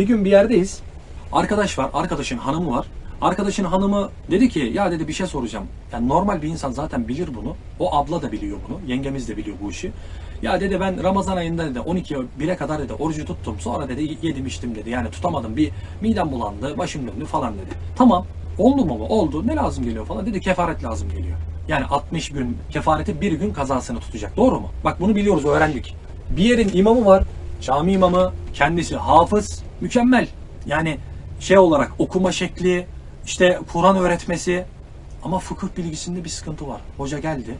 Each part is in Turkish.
Bir gün bir yerdeyiz. Arkadaş var, arkadaşın hanımı var. Arkadaşın hanımı dedi ki ya dedi bir şey soracağım. Yani normal bir insan zaten bilir bunu. O abla da biliyor bunu. Yengemiz de biliyor bu işi. Ya dedi ben Ramazan ayında dedi 12'ye 1'e kadar dedi orucu tuttum. Sonra dedi yedim içtim dedi. Yani tutamadım. Bir midem bulandı, başım döndü falan dedi. Tamam. Oldu mu? Oldu. Ne lazım geliyor falan. Dedi kefaret lazım geliyor. Yani 60 gün kefareti bir gün kazasını tutacak. Doğru mu? Bak bunu biliyoruz, öğrendik. Bir yerin imamı var. Cami imamı. Kendisi hafız. Mükemmel. Yani şey olarak okuma şekli, işte Kur'an öğretmesi ama fıkıh bilgisinde bir sıkıntı var. Hoca geldi.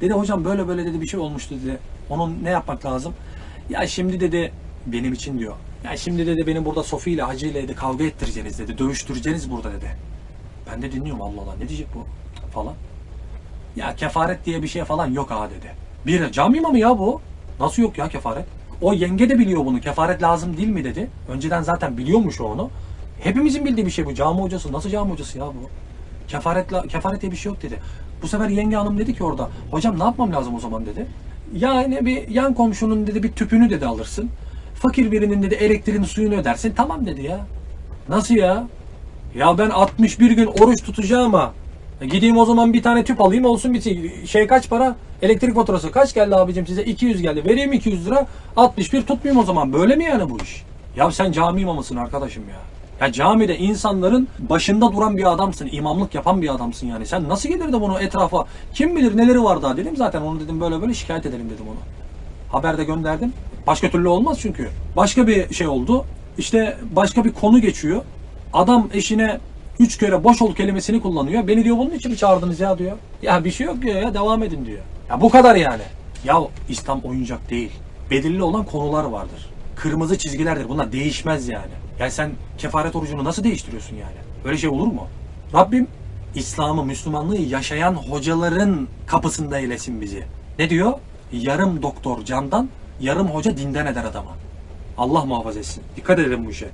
Dedi hocam böyle böyle dedi bir şey olmuştu dedi. Onun ne yapmak lazım? Ya şimdi dedi benim için diyor. Ya şimdi dedi benim burada Sofi ile Hacı ile dedi kavga ettireceğiniz dedi. Dövüştüreceğiniz burada dedi. Ben de dinliyorum Allah Allah ne diyecek bu falan. Ya kefaret diye bir şey falan yok ha dedi. Bir cami imamı ya bu. Nasıl yok ya kefaret? O yenge de biliyor bunu. Kefaret lazım değil mi dedi. Önceden zaten biliyormuş o onu. Hepimizin bildiği bir şey bu. Cami hocası. Nasıl cami hocası ya bu? Kefaretle, kefaret diye bir şey yok dedi. Bu sefer yenge hanım dedi ki orada. Hocam ne yapmam lazım o zaman dedi. Yani bir yan komşunun dedi bir tüpünü dedi alırsın. Fakir birinin dedi elektriğini suyunu ödersin. Tamam dedi ya. Nasıl ya? Ya ben 61 gün oruç tutacağım ama gideyim o zaman bir tane tüp alayım olsun bir şey kaç para? Elektrik faturası kaç geldi abicim size? 200 geldi. Vereyim 200 lira. 61 tutmayayım o zaman. Böyle mi yani bu iş? Ya sen cami imamısın arkadaşım ya. Ya camide insanların başında duran bir adamsın. imamlık yapan bir adamsın yani. Sen nasıl gelir bunu etrafa? Kim bilir neleri var daha dedim zaten. Onu dedim böyle böyle şikayet edelim dedim onu. Haberde gönderdim. Başka türlü olmaz çünkü. Başka bir şey oldu. İşte başka bir konu geçiyor. Adam eşine üç kere boş ol kelimesini kullanıyor. Beni diyor bunun için mi çağırdınız ya diyor. Ya bir şey yok diyor ya devam edin diyor. Ya bu kadar yani. Ya İslam oyuncak değil. Belirli olan konular vardır. Kırmızı çizgilerdir. Bunlar değişmez yani. Yani sen kefaret orucunu nasıl değiştiriyorsun yani? Öyle şey olur mu? Rabbim İslam'ı, Müslümanlığı yaşayan hocaların kapısında eylesin bizi. Ne diyor? Yarım doktor candan, yarım hoca dinden eder adama. Allah muhafaza etsin. Dikkat edelim bu işe.